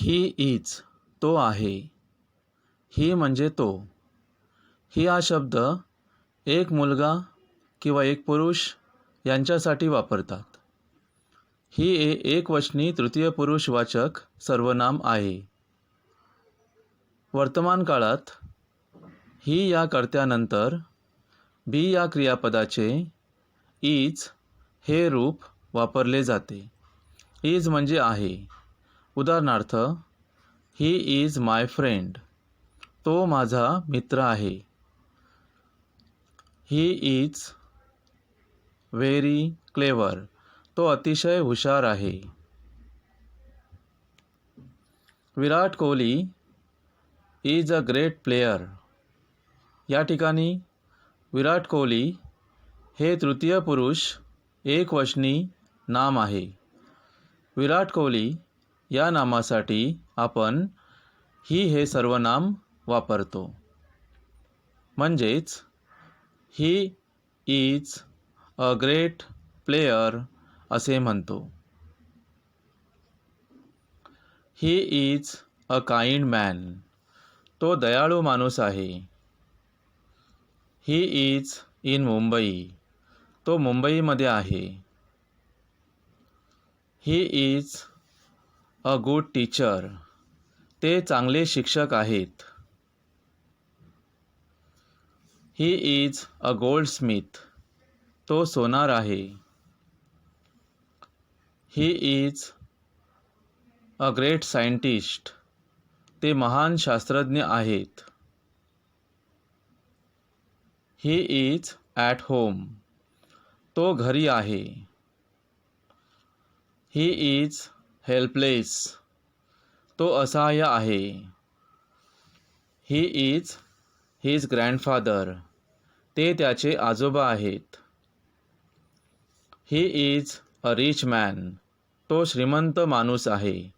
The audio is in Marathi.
ही इज तो आहे. ही म्हणजे तो. ही हा शब्द एक मुलगा किंवा एक पुरुष यांच्यासाठी वापरतात. ही ए एकवचनी तृतीय पुरुषवाचक सर्वनाम आहे. वर्तमान काळात ही या कर्त्यानंतर बी या क्रियापदाचे इज हे रूप वापरले जाते. इज म्हणजे आहे. उदाहरणार्थ ही इज माय फ्रेंड तो माझा मित्र आहे. ही इज व्हेरी क्लेवर तो अतिशय हुशार आहे. Virat Kohli is a great player या ठिकाणी विराट कोहली हे तृतीय पुरुष एकवचनी नाम आहे. विराट कोहली या नामासाठी आपण ही हे सर्वनाम वापरतो. म्हणजेच he is a great player असे म्हणतो. He is a kind man तो दयाळू माणूस आहे. He is in Mumbai. तो मुंबईमध्ये आहे. He is a good teacher ते चांगले शिक्षक आहेत. He is a goldsmith तो सोनार आहे. He is a great scientist ते महान शास्त्रज्ञ आहेत. ही इज ॲट होम तो घरी आहे. ही इज हेल्पलेस तो असहाय्य आहे. ही इज हिज ग्रँडफादर ते त्याचे आजोबा आहेत. He is a rich man तो श्रीमंत माणूस आहे.